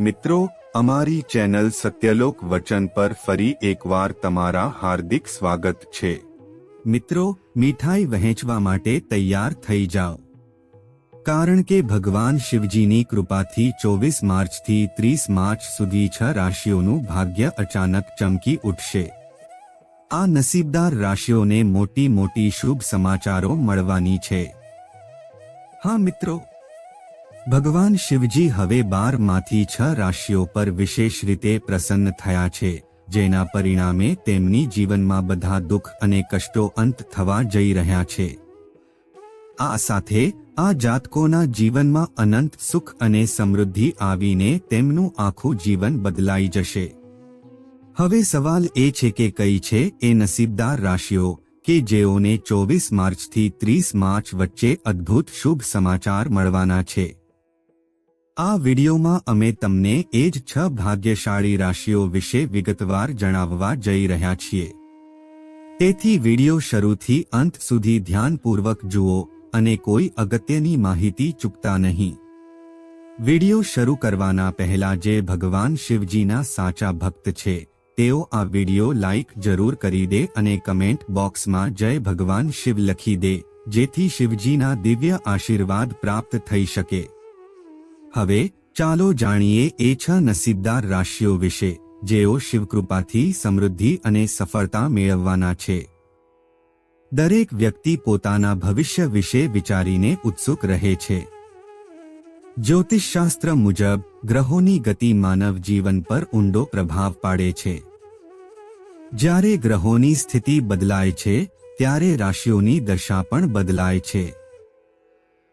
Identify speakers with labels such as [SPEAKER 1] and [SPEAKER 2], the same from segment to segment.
[SPEAKER 1] મિત્રો, અમારી ચેનલ સત્યલોક વચન પર ફરી એકવાર તમારા હાર્દિક સ્વાગત છે. મિત્રો, મીઠાઈ વહેંચવા માટે તૈયાર થઈ જાઓ. કારણ કે ભગવાન શિવજીની કૃપાથી ચોવીસ માર્ચથી ત્રીસ માર્ચ સુધી છ રાશિઓનું ભાગ્ય અચાનક ચમકી ઉઠશે. આ નસીબદાર રાશિઓને મોટી મોટી શુભ સમાચારો મળવાની છે. હા મિત્રો ભગવાન શિવજી હવે બારમાંથી છ રાશિઓ પર વિશેષ રીતે પ્રસન્ન થયા છે, જેના પરિણામે તેમની જીવનમાં બધા દુઃખ અને કષ્ટો અંત થવા જઈ રહ્યા છે. આ સાથે, આ જાતકોના જીવનમાં અનંત સુખ અને સમૃદ્ધિ આવીને તેમનું આખું જીવન બદલાઈ જશે. હવે સવાલ એ છે કે કઈ છે એ નસીબદાર રાશિઓ, કે જેઓને ચોવીસ માર્ચથી ત્રીસ માર્ચ વચ્ચે અદ્ભુત શુભ સમાચાર મળવાના છે? આ વિડીયોમાં અમે તમને એ જ છ ભાગ્યશાળી રાશિઓ વિશે વિગતવાર જણાવવા જઈ રહ્યા છીએ. તેથી વિડિયો શરૂથી અંત સુધી ધ્યાનપૂર્વક જુઓ અને કોઈ અગત્યની માહિતી ચૂકતા નહીં. વિડિયો શરૂ કરવાના પહેલા જે ભગવાન શિવજીના સાચા ભક્ત છે, તેઓ આ વિડિયો લાઇક જરૂર કરી દે અને કમેન્ટ બોક્સમાં જય ભગવાન શિવ લખી દે, જેથી શિવજીના દિવ્ય આશીર્વાદ પ્રાપ્ત થઈ શકે. હવે ચાલો જાણીએ એ છ નસીબદાર રાશિઓ વિશે, જેઓ શિવકૃપાથી સમૃદ્ધિ અને સફળતા મેળવવાના છે. દરેક વ્યક્તિ પોતાના ભવિષ્ય વિશે વિચારીને ઉત્સુક રહે છે. જ્યોતિષશાસ્ત્ર મુજબ, ગ્રહોની ગતિ માનવ જીવન પર ઊંડો પ્રભાવ પાડે છે. જ્યારે ગ્રહોની સ્થિતિ બદલાય છે, ત્યારે રાશિઓની દશા પણ બદલાય છે.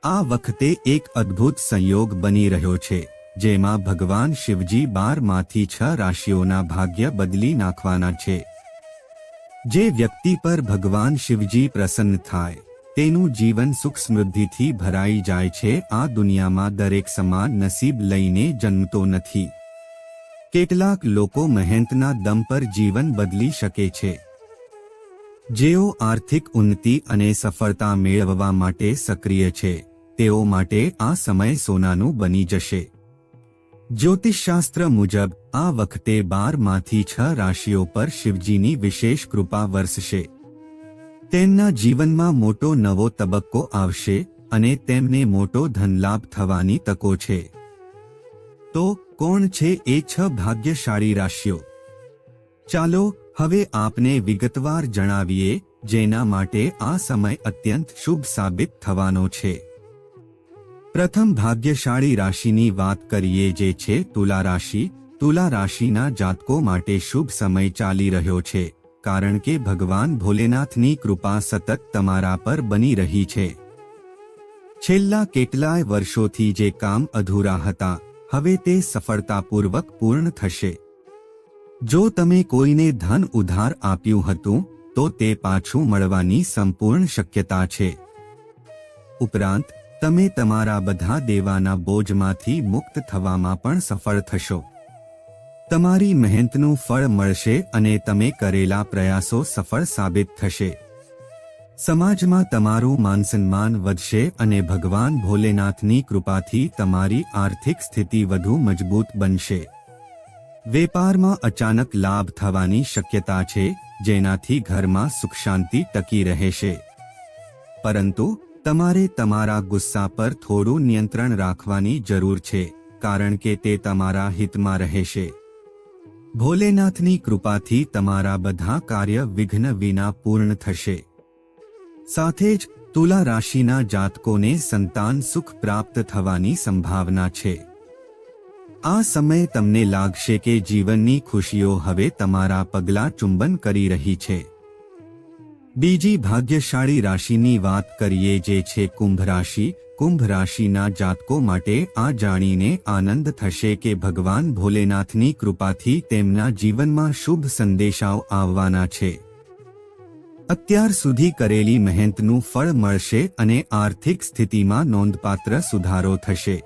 [SPEAKER 1] આ વખતે એક અદ્ભુત સંયોગ બની રહ્યો છે, જેમાં ભગવાન શિવજી બારમાંથી છ રાશિઓના ભાગ્ય બદલી નાખવાના છે. જે વ્યક્તિ પર ભગવાન શિવજી પ્રસન્ન થાય, તેનું જીવન સુખ સમૃદ્ધિથી ભરાઈ જાય છે, આ દુનિયામાં દરેક સમાન નસીબ લઈને જન્મતો નથી. કેટલાક લોકો મહેનતના દમ પર જીવન બદલી શકે છે. જેઓ આર્થિક ઉન્નતિ અને સફળતા મેળવવા માટે સક્રિય છે. તેઓ માટે આ સમય સોનાનું બની જશે. જ્યોતિષશાસ્ત્ર મુજબ, આ વખતે બારમાંથી છ રાશિઓ પર શિવજીની વિશેષ કૃપા વરસશે. તેમના જીવનમાં મોટો નવો તબક્કો આવશે અને તેમને મોટો ધનલાભ થવાની તકો છે. તો, કોણ છે એ છ ભાગ્યશાળી રાશિઓ? ચાલો, હવે આપને વિગતવાર જણાવીએ જેના માટે આ સમય અત્યંત શુભ સાબિત થવાનો છે. પ્રથમ ભાગ્યશાળી રાશિની વાત કરીએ જે છે તુલા રાશિ. તુલા રાશિના જાતકો માટે શુભ સમય ચાલી રહ્યો છે, કારણ કે ભગવાન ભોલેનાથની કૃપા સતત તમારા પર બની રહી છે. છેલ્લા કેટલાય વર્ષોથી જે કામ અધૂરા હતા, હવે તે સફળતાપૂર્વક પૂર્ણ થશે. જો તમે કોઈને ધન ઉધાર આપ્યું હતું, તો તે પાછું મળવાની સંપૂર્ણ શક્યતા છે. ઉપરાંત તમે તમારા બધા દેવાના બોજમાંથી મુક્ત થવામાં પણ સફળ થશો. તમારી મહેનતનું ફળ મળશે અને તમે કરેલા પ્રયાસો સફળ સાબિત થશે. સમાજમાં તમારું માનસન્માન વધશે અને ભગવાન ભોલેનાથની કૃપાથી તમારી આર્થિક સ્થિતિ વધુ મજબૂત બનશે. વેપારમાં અચાનક લાભ થવાની શક્યતા છે, જેનાથી ઘરમાં સુખ શાંતિ ટકી રહેશે. પરંતુ તમારે તમારા ગુસ્સા પર થોડું નિયંત્રણ રાખવાની જરૂર છે, કારણ કે તે તમારા હિતમાં રહેશે. ભોલેનાથની કૃપાથી તમારા બધા કાર્ય વિઘ્ન વિના પૂર્ણ થશે. સાથે જ તુલા રાશિના જાતકોને સંતાન સુખ પ્રાપ્ત થવાની સંભાવના છે. આ સમય તમને લાગશે કે જીવનની ખુશીઓ હવે તમારા પગલા ચુંબન કરી રહી છે. બીજી ભાગ્યશાળી રાશિની વાત કરીએ જે છે કુંભ રાશિ. કુંભ રાશિના જાતકો માટે આ જાણીને આનંદ થશે કે ભગવાન ભોલેનાથની કૃપાથી તેમના જીવનમાં શુભ સંદેશાઓ આવવાના છે. અત્યાર સુધી કરેલી મહેનતનું ફળ મળશે અને આર્થિક સ્થિતિમાં નોંધપાત્ર સુધારો થશે.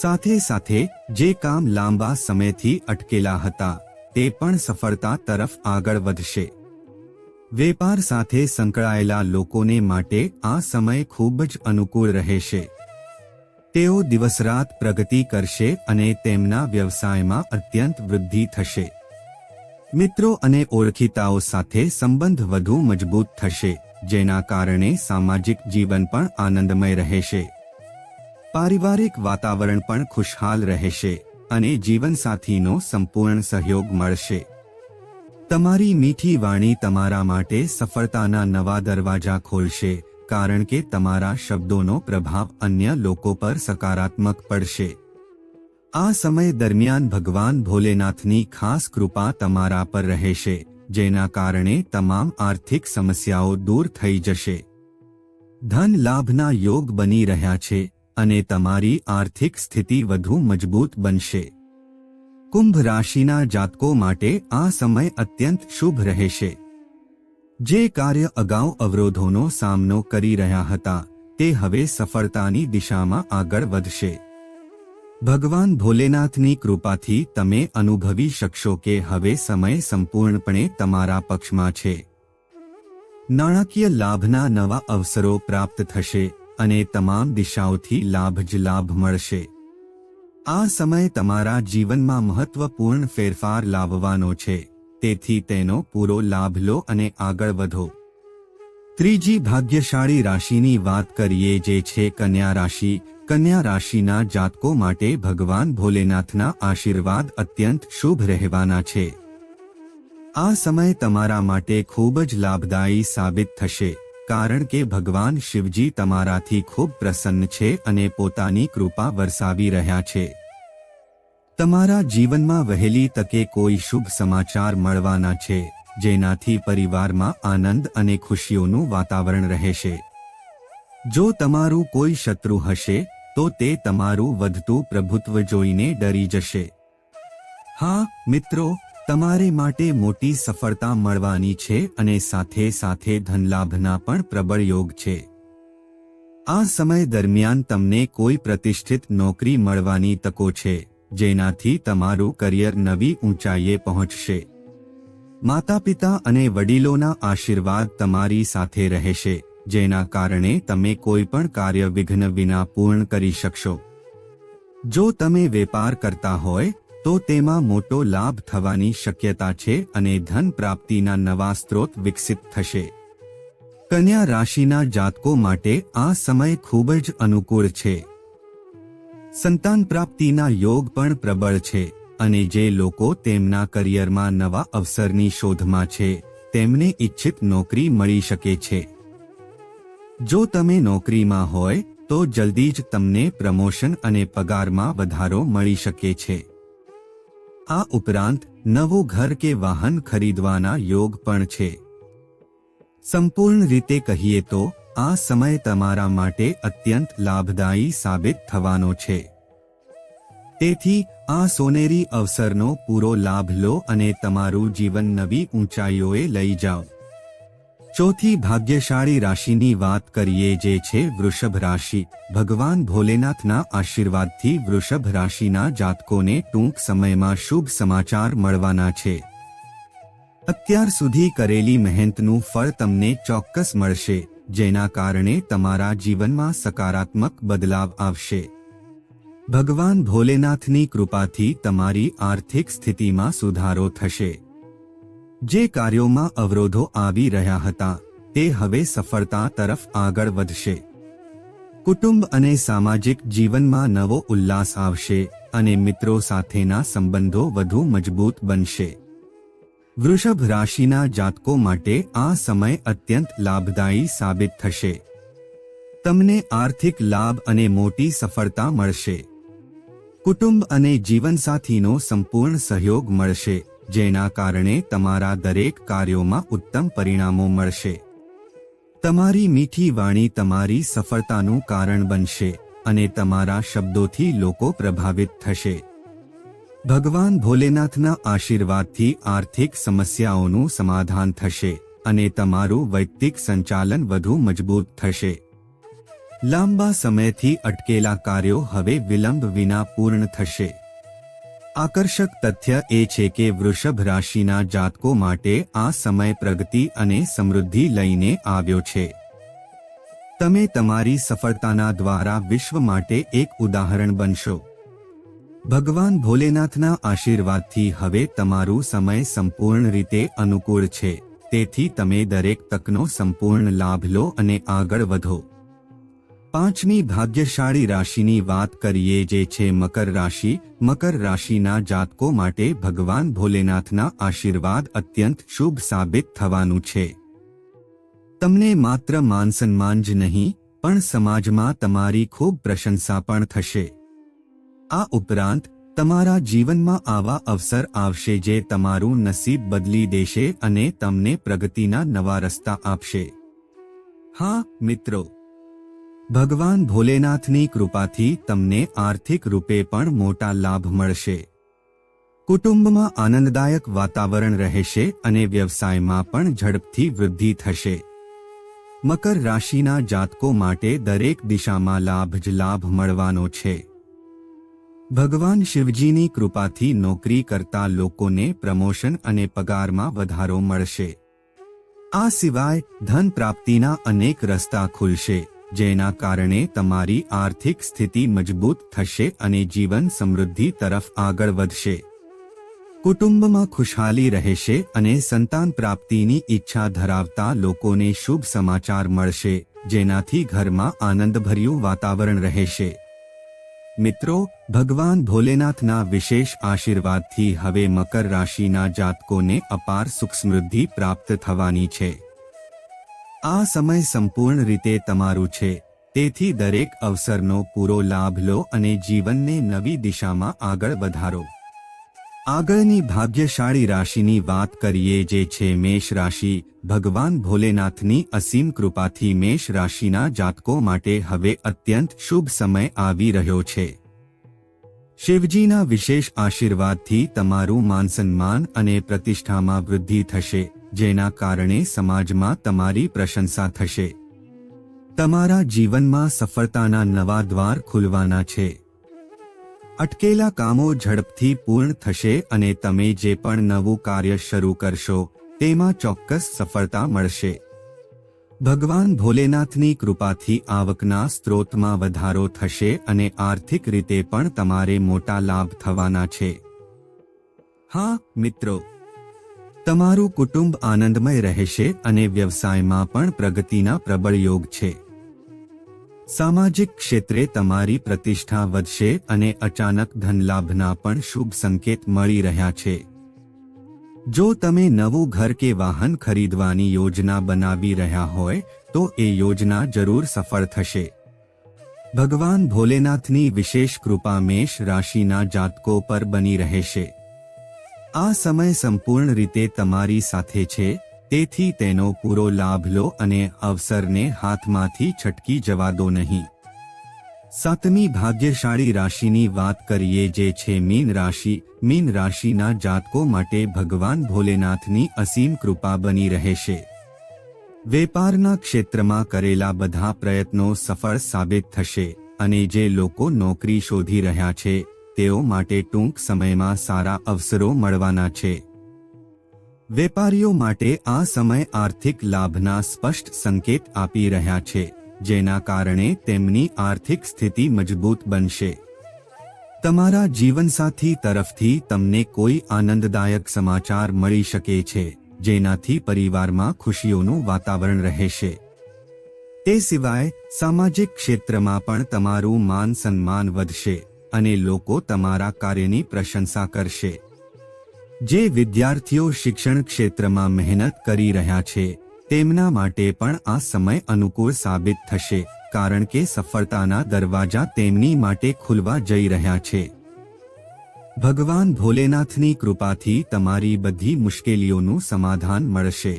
[SPEAKER 1] સાથે સાથે, જે કામ લાંબા સમયથી અટકેલા હતા, તે પણ સફળતા તરફ આગળ વધશે. વેપાર સાથે સંકળાયેલા લોકોને માટે આ સમય ખૂબ જ અનુકૂળ રહેશે. તેઓ દિવસરાત પ્રગતિ કરશે અને તેમના વ્યવસાયમાં અત્યંત વૃદ્ધિ થશે. મિત્રો અને ઓળખીતાઓ સાથે સંબંધ વધુ મજબૂત થશે, જેના કારણે સામાજિક જીવન પણ આનંદમય રહેશે. પારિવારિક વાતાવરણ પણ ખુશહાલ રહેશે અને જીવનસાથીનો સંપૂર્ણ સહયોગ મળશે. તમારી મીઠી વાણી તમારા માટે સફળતાના નવા દરવાજા ખોલશે, કારણ કે તમારા શબ્દોનો પ્રભાવ અન્ય લોકો પર સકારાત્મક પડશે. આ સમય દરમિયાન ભગવાન ભોલેનાથની ખાસ કૃપા તમારા પર રહેશે, જેના કારણે તમામ આર્થિક સમસ્યાઓ દૂર થઈ જશે. ધન લાભના યોગ બની રહ્યા છે, અને તમારી આર્થિક સ્થિતિ વધુ મજબૂત બનશે. કુંભ રાશિના જાતકો માટે આ સમય અત્યંત શુભ રહેશે. જે કાર્ય અગાઉ અવરોધોનો સામનો કરી રહ્યા હતા, તે હવે સફળતાની દિશામાં આગળ વધશે. ભગવાન ભોલેનાથની કૃપાથી તમે અનુભવી શકશો કે હવે સમય સંપૂર્ણપણે તમારા પક્ષમાં છે. નાણાકીય લાભના નવા અવસરો પ્રાપ્ત થશે અને તમામ દિશાઓથી લાભ જ લાભ મળશે. આ સમય તમારા જીવનમાં મહત્વપૂર્ણ ફેરફાર લાવવાનો છે, તેથી તેનો પૂરો લાભ લો અને આગળ વધો. ત્રીજી ભાગ્યશાળી રાશિની વાત કરીએ જે છે કન્યા રાશિ. કન્યા રાશિના જાતકો માટે ભગવાન ભોલેનાથના આશીર્વાદ અત્યંત શુભ રહેવાના છે. આ સમય તમારા માટે ખૂબ જ લાભદાયી સાબિત થશે. કારણ કે ભગવાન શિવજી તમારાથી ખૂબ પ્રસન્ન છે અને પોતાની કૃપા વરસાવી રહ્યા છે. તમારા જીવનમાં વહેલી તકે કોઈ શુભ સમાચાર મળવાના છે, જેનાથી પરિવારમાં આનંદ અને ખુશીઓનું વાતાવરણ રહેશે. જો તમારું કોઈ શત્રુ હશે, તો તે તમારું વધતું પ્રભુત્વ જોઈને ડરી જશે. હા, મિત્રો તમારે માટે મોટી સફળતા મળવાની છે અને સાથે સાથે ધનલાભના પણ પ્રબળ યોગ છે. આ સમય દરમિયાન તમને કોઈ પ્રતિષ્ઠિત નોકરી મળવાની તકો છે, જેનાથી તમારું કરિયર નવી ઊંચાઈએ પહોંચશે. માતા પિતા અને વડીલોના આશીર્વાદ તમારી સાથે રહેશે, જેના કારણે તમે કોઈ પણ કાર્ય વિઘ્ન વિના પૂર્ણ કરી શકશો. જો તમે વેપાર કરતા હોય તો તેમાં મોટો લાભ થવાની શક્યતા છે અને ધન પ્રાપ્તિના નવા સ્ત્રોત વિકસિત થશે. કન્યા રાશિના જાતકો માટે આ સમય ખૂબ જ અનુકૂળ છે. સંતાન પ્રાપ્તિના યોગ પણ પ્રબળ છે અને જે લોકો તેમના કરિયરમાં નવા અવસરની શોધમાં છે, તેમને ઇચ્છિત નોકરી મળી શકે છે. જો તમે નોકરીમાં હોય, તો જલ્દી જ તમને પ્રમોશન અને પગારમાં વધારો મળી શકે છે. આ ઉપરાંત નવું ઘર કે વાહન ખરીદવાના યોગ પણ છે. સંપૂર્ણ રીતે કહીએ તો, આ સમય તમારા માટે અત્યંત લાભદાયી સાબિત થવાનો છે. તેથી, આ સોનેરી અવસરનો પૂરો લાભ લો અને તમારું જીવન નવી ઊંચાઈઓએ લઈ જાઓ. ચોથી ભાગ્યશાળી રાશિની વાત કરીએ જે છે વૃષભ રાશિ. ભગવાન ભોલેનાથના આશીર્વાદથી વૃષભ રાશિના જાતકોને ટૂંક સમયમાં શુભ સમાચાર મળવાના છે. અત્યાર સુધી કરેલી મહેનતનું ફળ તમને ચોક્કસ મળશે, જેના કારણે તમારા જીવનમાં સકારાત્મક બદલાવ આવશે. ભગવાન ભોલેનાથની કૃપાથી તમારી આર્થિક સ્થિતિમાં સુધારો થશે. જે કાર્યોમાં અવરોધો આવી રહ્યા હતા, તે હવે સફળતા તરફ આગળ વધશે. કુટુંબ અને સામાજિક જીવનમાં નવો ઉલ્લાસ આવશે અને મિત્રો સાથેના સંબંધો વધુ મજબૂત બનશે. વૃષભ રાશિના જાતકો માટે આ સમય અત્યંત લાભદાયી સાબિત થશે. તમને આર્થિક લાભ અને મોટી સફળતા મળશે. કુટુંબ અને જીવનસાથીનો સંપૂર્ણ સહયોગ મળશે. જેના કારણે તમારા દરેક કાર્યોમાં ઉત્તમ પરિણામો મળશે. તમારી મીઠી વાણી તમારી સફળતાનું કારણ બનશે અને તમારા શબ્દોથી લોકો પ્રભાવિત થશે. ભગવાન ભોલેનાથના આશીર્વાદથી આર્થિક સમસ્યાઓનું સમાધાન થશે અને તમારું વૈયક્તિક સંચાલન વધુ મજબૂત થશે. લાંબા સમયથી અટકેલા કાર્યો હવે વિલંબ વિના પૂર્ણ થશે. આકર્ષક તથ્ય એ છે કે વૃષભ રાશિના જાતકો માટે આ સમય પ્રગતિ અને સમૃદ્ધિ લઈને આવ્યો છે. તમે તમારી સફળતાના દ્વારા વિશ્વ માટે એક ઉદાહરણ બનશો. ભગવાન ભોલેનાથના આશીર્વાદથી હવે તમારું સમય સંપૂર્ણ રીતે અનુકૂળ છે. તેથી તમે દરેક તકનો સંપૂર્ણ લાભ લો અને આગળ વધો. પાંચમી ભાગ્યશાળી રાશિની વાત કરીએ જે છે મકર રાશિ. મકર રાશિના જાતકો માટે ભગવાન ભોલેનાથના આશીર્વાદ અત્યંત શુભ સાબિત થવાનું છે. તમને માત્ર માન સન્માન જ નહીં, પણ સમાજમાં તમારી ખૂબ પ્રશંસા પણ થશે. આ ઉપરાંત, તમારા જીવનમાં આવા અવસર આવશે જે તમારું નસીબ બદલી દેશે અને તમને પ્રગતિના નવા રસ્તા આપશે. હા, મિત્રો. ભગવાન ભોલેનાથની કૃપાથી તમને આર્થિક રૂપે પણ મોટા લાભ મળશે. કુટુંબમાં આનંદદાયક વાતાવરણ રહેશે અને વ્યવસાયમાં પણ ઝડપથી વૃદ્ધિ થશે. મકર રાશિના જાતકો માટે દરેક દિશામાં લાભ જ લાભ મળવાનો છે. ભગવાન શિવજીની કૃપાથી નોકરી કરતા લોકોને પ્રમોશન અને પગારમાં વધારો મળશે. આ સિવાય ધન પ્રાપ્તિના અનેક રસ્તા ખુલશે. જેના કારણે તમારી આર્થિક સ્થિતિ મજબૂત થશે અને જીવન સમૃદ્ધિ તરફ આગળ વધશે. કુટુંબમાં ખુશહાલી રહેશે અને સંતાન પ્રાપ્તિની ઈચ્છા ધરાવતા લોકોને શુભ સમાચાર મળશે, જેનાથી ઘરમાં આનંદભર્યું વાતાવરણ રહેશે. મિત્રો, ભગવાન ભોલેનાથના વિશેષ આશીર્વાદથી હવે મકર રાશિના જાતકોને અપાર સુખ સમૃદ્ધિ પ્રાપ્ત થવાની છે. આ સમય સંપૂર્ણ રીતે તમારું છે. તેથી દરેક અવસરનો પૂરો લાભ લો અને જીવનને નવી દિશામાં આગળ વધારો. આગળની ભાગ્યશાળી રાશિની વાત કરીએ જે છે મેષ રાશિ. ભગવાન ભોલેનાથની અસીમ કૃપાથી મેષ રાશિના જાતકો માટે હવે અત્યંત શુભ સમય આવી રહ્યો છે. શિવજીના વિશેષ આશીર્વાદથી તમારું માન સન્માન અને પ્રતિષ્ઠામાં વૃદ્ધિ થશે. જેના કારણે સમાજમાં તમારી પ્રશંસા થશે. તમારા જીવનમાં સફળતાના નવા દ્વાર ખુલવાના છે. અટકેલા કામો ઝડપથી પૂર્ણ થશે અને તમે જે પણ નવું કાર્ય શરૂ કરશો, તેમાં ચોક્કસ સફળતા મળશે. ભગવાન ભોલેનાથની કૃપાથી આવકના સ્ત્રોતમાં વધારો થશે અને આર્થિક રીતે પણ તમારે મોટા લાભ થવાના છે. હા, મિત્રો. તમારું કુટુંબ આનંદમય રહેશે અને વ્યવસાયમાં પણ પ્રગતિના પ્રબળ યોગ છે. સામાજિક ક્ષેત્રે તમારી પ્રતિષ્ઠા વધશે અને અચાનક ધનલાભના પણ શુભ સંકેત મળી રહ્યા છે. જો તમે નવું ઘર કે વાહન ખરીદવાની યોજના બનાવી રહ્યા હોય, તો એ યોજના જરૂર સફળ થશે. ભગવાન ભોલેનાથની વિશેષ કૃપા મેષ રાશિના જાતકો પર બની રહેશે. આ સમય સંપૂર્ણ રીતે તમારી સાથે છે, તેથી તેનો પૂરો લાભ લો અને અવસરને હાથમાંથી છટકી જવા દો નહીં. સાતમી ભાગ્યશાળી રાશિની વાત કરીએ જે છે મીન રાશિ. મીન રાશિના જાતકો માટે ભગવાન ભોલેનાથની અસીમ કૃપા બની રહેશે. વેપારના ક્ષેત્રમાં કરેલા બધા પ્રયત્નો સફળ સાબિત થશે અને જે લોકો નોકરી શોધી રહ્યા છે તેઓ માટે ટૂંક સમયમાં સારા અવસરો મળવાના છે. વેપારીઓ માટે આ સમય આર્થિક લાભના સ્પષ્ટ સંકેત આપી રહ્યા છે, જેના કારણે તેમની આર્થિક સ્થિતિ મજબૂત બનશે. તમારા જીવનસાથી તરફથી તમને કોઈ આનંદદાયક સમાચાર મળી શકે છે, જેનાથી પરિવારમાં ખુશીઓનું વાતાવરણ રહેશે. તે સિવાય, સામાજિક ક્ષેત્રમાં પણ તમારું માન સન્માન વધશે. અને લોકો તમારા કાર્યની પ્રશંસા કરશે. જે વિદ્યાર્થીઓ શિક્ષણ ક્ષેત્રમાં મહેનત કરી રહ્યા છે, તેમના માટે પણ આ સમય અનુકૂળ સાબિત થશે, કારણ કે સફળતાના દરવાજા તેમની માટે ખુલવા જઈ રહ્યા છે. ભગવાન ભોલેનાથની કૃપાથી તમારી બધી મુશ્કેલીઓનું સમાધાન મળશે.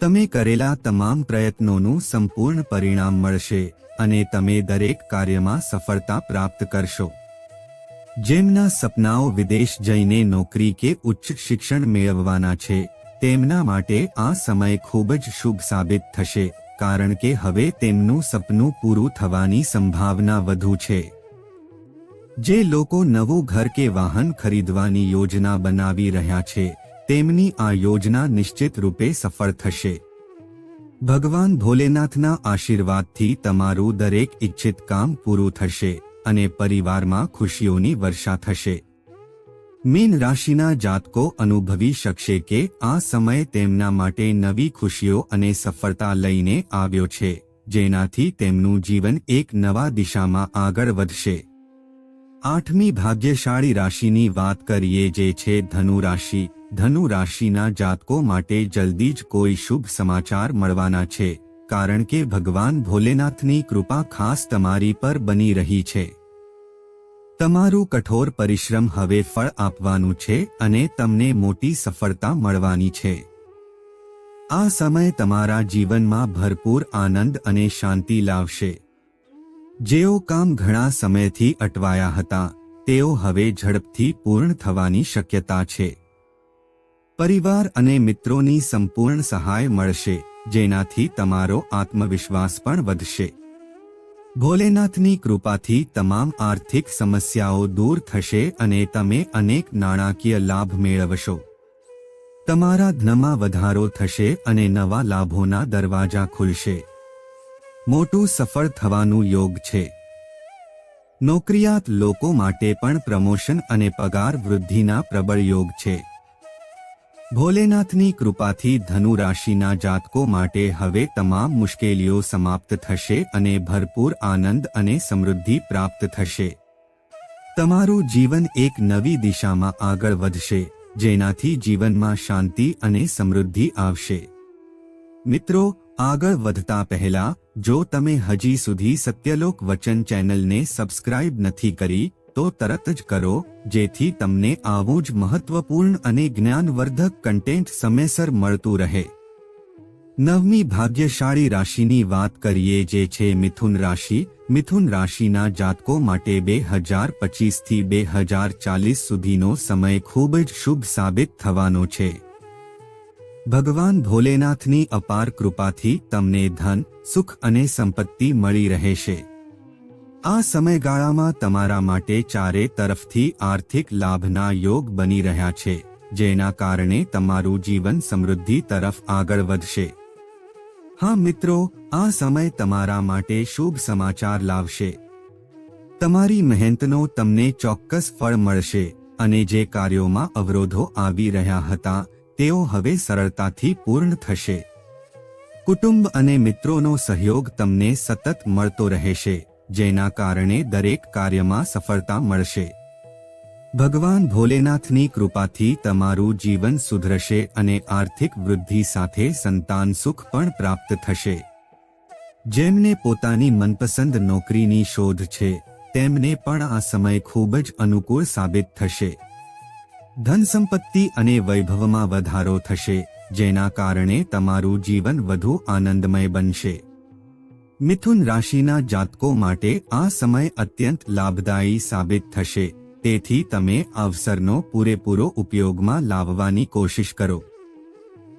[SPEAKER 1] તમે કરેલા તમામ પ્રયત્નોનું સંપૂર્ણ પરિણામ મળશે. અને તમે દરેક કાર્યમાં સફળતા પ્રાપ્ત કરશો. જેમના સપનાઓ વિદેશ જઈને નોકરી કે ઉચ્ચ શિક્ષણ મેળવવાના છે, તેમના માટે આ સમય ખૂબ જ શુભ સાબિત થશે, કારણ કે હવે તેમનું સપનું પૂરું થવાની સંભાવના વધુ છે. જે લોકો નવું ઘર કે વાહન ખરીદવાની યોજના બનાવી રહ્યા છે, તેમની આ યોજના નિશ્ચિત રૂપે સફળ થશે. ભગવાન ભોલેનાથના આશીર્વાદથી તમારું દરેક ઇચ્છિત કામ પૂરું થશે અને પરિવારમાં ખુશીઓની વર્ષા થશે. મીન રાશિના જાતકો અનુભવી શકશે કે આ સમય તેમના માટે નવી ખુશીઓ અને સફળતા લઈને આવ્યો છે, જેનાથી તેમનું જીવન એક નવા દિશામાં આગળ વધશે. આઠમી ભાગ્યશાળી રાશિની વાત કરીએ જે છે ધનુ રાશિ ધનુ રાશિના જાતકો માટે જલ્દી જ કોઈ શુભ સમાચાર મળવાના છે, કારણ કે ભગવાન ભોલેનાથની કૃપા ખાસ તમારી પર બની રહી છે. તમારું કઠોર પરિશ્રમ હવે ફળ આપવાનું છે અને તમને મોટી સફળતા મળવાની છે. આ સમય તમારા જીવનમાં ભરપૂર આનંદ અને શાંતિ લાવશે. જેઓ કામ ઘણા સમયથી અટવાયા હતા, તેઓ હવે ઝડપથી પૂર્ણ થવાની શક્યતા છે. પરિવાર અને મિત્રોની સંપૂર્ણ સહાય મળશે, જેનાથી તમારો આત્મવિશ્વાસ પણ વધશે. ભોલેનાથની કૃપાથી તમામ આર્થિક સમસ્યાઓ દૂર થશે અને તમે અનેક નાણાકીય લાભ મેળવશો. તમારા ધનમાં વધારો થશે અને નવા લાભોના દરવાજા ખુલશે. મોટું સફળ થવાનું યોગ છે. નોકરિયાત લોકો માટે પણ પ્રમોશન અને પગાર વૃદ્ધિના પ્રબળ યોગ છે. ભોલેનાથની કૃપાથી ધનુ રાશિના જાતકો માટે હવે તમામ મુશ્કેલીઓ સમાપ્ત થશે અને ભરપૂર આનંદ અને સમૃદ્ધિ પ્રાપ્ત થશે. તમારું જીવન એક નવી દિશામાં આગળ વધશે, જેનાથી જીવનમાં શાંતિ અને સમૃદ્ધિ આવશે. મિત્રો, આગળ વધતા પહેલા, જો તમે હજી સુધી સત્યલોક વચન ચેનલને સબસ્ક્રાઇબ નથી કરી તો તરત જ કરો, જેથી તમને આવું જ મહત્વપૂર્ણ અને જ્ઞાનવર્ધક કન્ટેન્ટ સમયસર મળતું રહે. નવમી ભાગ્યશાળી રાશિની વાત કરીએ જે છે મિથુન રાશિ. મિથુન રાશિના જાતકો માટે બે હજાર પચીસથી બે હજાર ચાલીસ સુધીનો સમય ખૂબ જ શુભ સાબિત થવાનો છે. ભગવાન ભોલેનાથની અપાર કૃપાથી તમને ધન, સુખ અને સંપત્તિ મળી રહેશે. આ સમયગાળામાં તમારા માટે ચારે તરફથી આર્થિક લાભના યોગ બની રહ્યા છે, જેના કારણે તમારું જીવન સમૃદ્ધિ તરફ આગળ વધશે. હા મિત્રો, આ સમય તમારા માટે શુભ સમાચાર લાવશે. તમારી મહેનતનો તમને ચોક્કસ ફળ મળશે, અને જે કાર્યોમાં અવરોધો આવી રહ્યા હતા, તેઓ હવે સરળતાથી પૂર્ણ થશે. કુટુંબ અને મિત્રોનો સહયોગ તમને સતત મળતો રહેશે. જેના કારણે દરેક કાર્યમાં સફળતા મળશે. ભગવાન ભોલેનાથની કૃપાથી તમારું જીવન સુધરશે અને આર્થિક વૃદ્ધિ સાથે સંતાન સુખ પણ પ્રાપ્ત થશે. જેમને પોતાની મનપસંદ નોકરીની શોધ છે, તેમને પણ આ સમય ખૂબ જ અનુકૂળ સાબિત થશે. ધન સંપત્તિ અને વૈભવમાં વધારો થશે, જેના કારણે તમારું જીવન વધુ આનંદમય બનશે. મિથુન રાશિના જાતકો માટે આ સમય અત્યંત લાભદાયી સાબિત થશે. તેથી તમે અવસરનો પૂરેપૂરો ઉપયોગમાં લાવવાની કોશિશ કરો.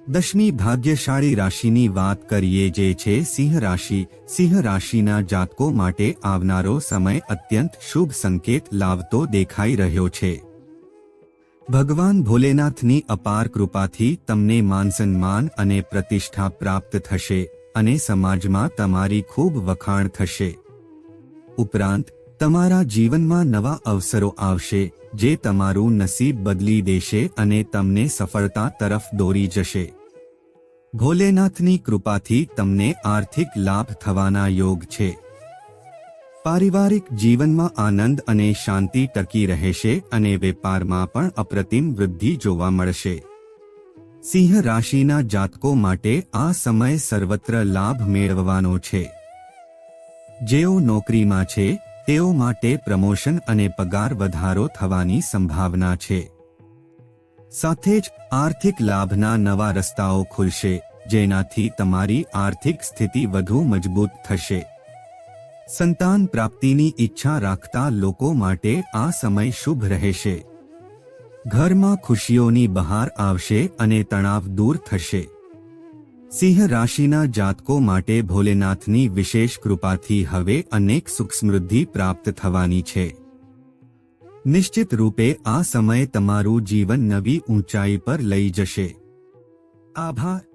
[SPEAKER 1] દશમી ભાગ્યશાળી રાશિની વાત કરીએ જે છે સિંહ રાશિ. સિંહ રાશિના જાતકો માટે આવનારો સમય અત્યંત શુભ સંકેત લાવતો દેખાઈ રહ્યો છે. ભગવાન ભોલેનાથની અપાર કૃપાથી તમને માનસન્માન અને પ્રતિષ્ઠા પ્રાપ્ત થશે. અને સમાજમાં તમારી ખૂબ વખાણ થશે. ઉપરાંત, તમારા જીવનમાં નવા અવસરો આવશે, જે તમારું નસીબ બદલી દેશે અને તમને સફળતા તરફ દોરી જશે. ભોલેનાથની કૃપાથી તમને આર્થિક લાભ થવાના યોગ છે. પારિવારિક જીવનમાં આનંદ અને શાંતિ ટકી રહેશે અને વેપારમાં પણ અપ્રતિમ વૃદ્ધિ જોવા મળશે. સિંહ રાશિના જાતકો માટે આ સમય સર્વત્ર લાભ મેળવવાનો છે. જેઓ નોકરીમાં છે, તેઓ માટે પ્રમોશન અને પગાર વધારો થવાની સંભાવના છે. સાથે જ આર્થિક લાભના નવા રસ્તાઓ ખુલશે, જેનાથી તમારી આર્થિક સ્થિતિ વધુ મજબૂત થશે. સંતાન પ્રાપ્તિની ઈચ્છા રાખતા લોકો માટે આ સમય શુભ રહેશે. ઘરમાં ખુશીઓની બહાર આવશે અને તણાવ દૂર થશે. સિંહ રાશિના જાતકો માટે ભોલેનાથની વિશેષ કૃપાથી હવે અનેક સુખ સમૃદ્ધિ પ્રાપ્ત થવાની છે. નિશ્ચિત રૂપે આ સમય તમારું જીવન નવી ઊંચાઈ પર લઈ જશે. આભાર.